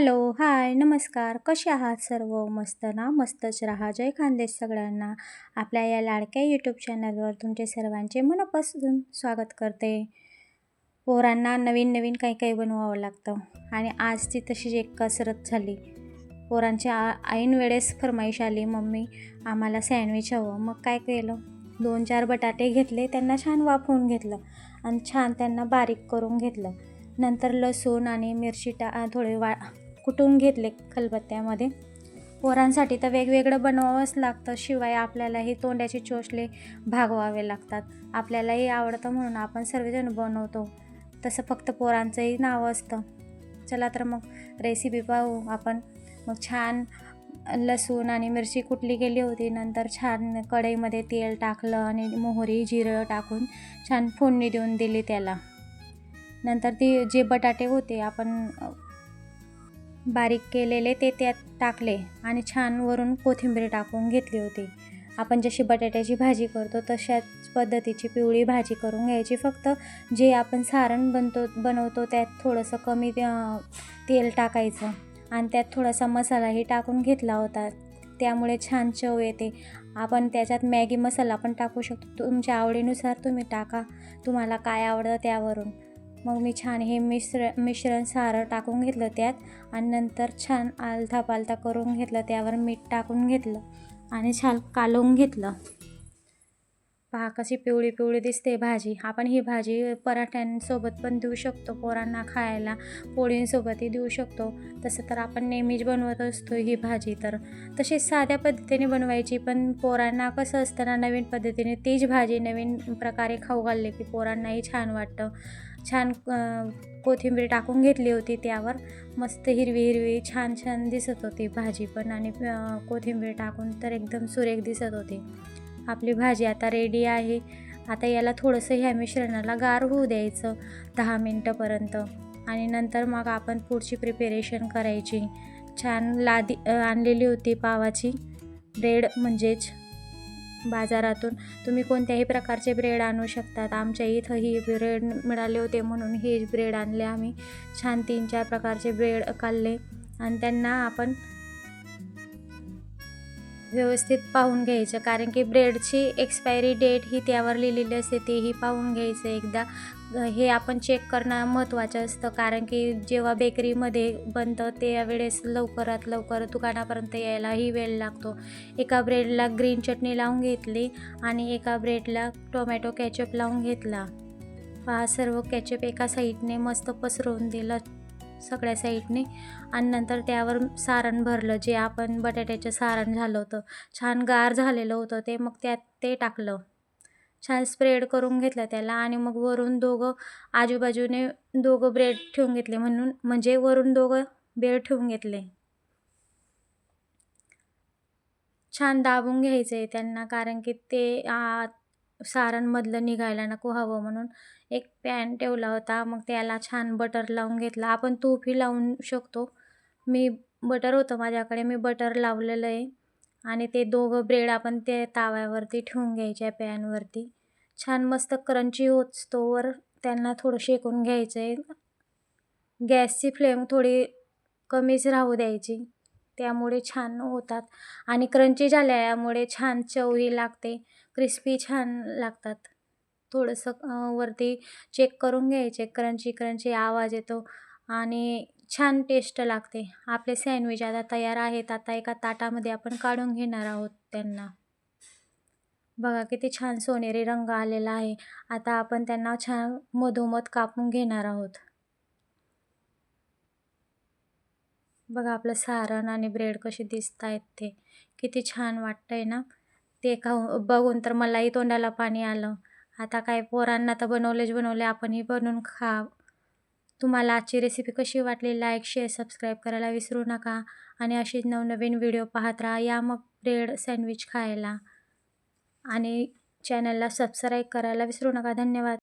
Hello hi नमस्कार. कसे आहात सर्व? मस्त ना? मस्तच राहा. जय खानदेश सगळ्यांना. आपल्या या लाडक्या यूट्यूब चॅनलवर तुमचे सर्वांचे मनापासून स्वागत करते. पोरांना नवीन नवीन काही काही बनवावं लागतं. आणि आजची तशीच एक कसरत झाली. पोरांच्या आ ऐन वेळेस फरमाईश आली मम्मी आम्हाला सँडविच हवं. मग काय केलं? दोन चार बटाटे घेतले त्यांना छान वाफवून घेतलं आणि छान त्यांना बारीक करून घेतलं. नंतर लसूण आणि मिरची टा थोडे वा कुटून घेतले खलबत्त्यामध्ये. पोरांसाठी तर वेगवेगळं बनवावंच लागतं शिवाय आपल्यालाही तोंड्याचे चोचले भागवावे लागतात. आपल्यालाही आवडतं म्हणून आपण सर्वजण बनवतो. तसं फक्त पोरांचंही नाव असतं. चला तर मग रेसिपी पाहू आपण. मग छान लसूण आणि मिरची कुटली गेली होती? नंतर छान कढईमध्ये तेल टाकलं आणि मोहरी जिरं टाकून छान फोडणी देऊन दिली त्याला. नंतर ती जे बटाटे होते आपण बारीक केलेले ते त्यात टाकले आणि छान वरून कोथिंबीर टाकून घेतली होती. आपण जशी बटाट्याची भाजी करतो तशाच पद्धतीची पिवळी भाजी करून घ्यायची. फक्त जे आपण सारण बनतो बनवतो त्यात थोडंसं कमी तेल टाकायचं आणि त्यात थोडासा मसालाही टाकून घेतला होता. त्यामुळे छान चव येते. आपण त्याच्यात मॅगी मसाला पण टाकू शकतो. तुमच्या आवडीनुसार तुम्ही टाका. तुम्हाला काय आवडतं त्यावरून. मग मी छान हे मिश्र मिश्रण सारं टाकून घेतलं त्यात आणि नंतर छान आलथा पालथा करून घेतलं त्यावर मीठ टाकून घेतलं आणि छान कालवून घेतलं. पहा कशी पिवळी पिवळी दिसते भाजी. आपण ही भाजी पराठ्यांसोबत पण देऊ शकतो पोरांना खायला पोळींसोबतही देऊ शकतो. तसं तर आपण नेहमीच बनवत असतो ही भाजी. तर तशी साध्या पद्धतीने बनवायची पण पोरांना कसं असतं ना नवीन पद्धतीने तीच भाजी नवीन प्रकारे खाऊ घालले की पोरांनाही छान वाटतं. छान कोथिंबीर टाकून घेतली होती त्यावर. मस्त हिरवी हिरवी छान छान दिसत होती भाजी पण. आणि कोथिंबीर टाकून तर एकदम सुरेख दिसत होती. आपली भाजी आता रेडी आहे. आता याला थोडंसं ह्या मिश्रणाला गार होऊ द्यायचं दहा मिनटंपर्यंत. आणि नंतर मग आपण पुढची प्रिपेरेशन करायची. छान लादी आणलेली होती पावाची. ब्रेड म्हणजेच बाजारातून. तुम्ही कोणत्याही प्रकारचे ब्रेड आणू शकतात. आमच्या इथं ही ब्रेड मिळाले होते म्हणून हे ब्रेड आणले आम्ही. छान तीन चार प्रकारचे ब्रेड काढले आणि त्यांना आपण व्यवस्थित पाहून घ्यायचं. कारण की ब्रेडची एक्सपायरी डेट ही त्यावर लिहिलेली असते तेही पाहून घ्यायचं एकदा. हे आपण चेक करणं महत्त्वाचं असतं. कारण की जेव्हा बेकरीमध्ये बनतं त्यावेळेस लवकरात लवकर दुकानापर्यंत यायलाही वेळ लागतो. एका ब्रेडला ग्रीन चटणी लावून घेतली आणि एका ब्रेडला टोमॅटो कॅचअप लावून घेतला. पहा सर्व कॅचअप एका साईडने मस्त पसरवून दिलं. सगळ्या साईडने. आणि नंतर त्यावर सारण भरलं जे आपण बटाट्याचं सारण झालं होतं. छान गार झालेलं होतं ते मग त्यात ते टाकलं. छान स्प्रेड करून घेतलं त्याला आणि मग वरून दोघं आजूबाजूने दोघं ब्रेड ठेवून घेतले म्हणून म्हणजे वरून दोघं ब्रेड ठेवून घेतले. छान दाबून घ्यायचं आहे त्यांना कारण की ते सारांमधलं निघायला नको हवं म्हणून एक पॅन ठेवला होता. मग त्याला छान बटर लावून घेतला. आपण तूपही लावून शकतो. मी बटर होतं माझ्याकडे. मी बटर लावलेलं आहे. आणि ते दोघं ब्रेड आपण ते ताव्यावरती ठेवून घ्यायच्या पॅनवरती. छान मस्त क्रंची होत तोवर त्यांना थोडं शेकून घ्यायचं आहे गॅसची फ्लेम थोडी कमीच राहू द्यायची. त्यामुळे छान होतात. आणि क्रंची झाल्यामुळे छान चवही लागते. क्रिस्पी छान लागतात. थोडंसं वरती चेक करून घ्यायचे. क्रंची क्रंची आवाज येतो आणि छान टेस्ट लागते. आपले सँडविच आता तयार आहेत. आता एका ताटामध्ये आपण काढून घेणार आहोत त्यांना. बघा किती छान सोनेरी रंग आलेला आहे. आता आपण त्यांना छान मधोमध कापून घेणार आहोत. बघा आपलं सारण आणि ब्रेड कसे दिसत आहेत ते. किती छान वाटतंय ना? ते खाऊ बघून तर मलाही तोंडाला पाणी आलं. आता काय पोरांना तर बनवलेच बनवले आपणही बनवून खा तुम्हाला आजची रेसिपी कशी वाटली? लाईक शेअर सबस्क्राईब करायला विसरू नका. आणि अशीच नवनवीन व्हिडिओ पाहत राहा. या मग ब्रेड सँडविच खायला. आणि चॅनलला सबस्क्राईब करायला विसरू नका. धन्यवाद.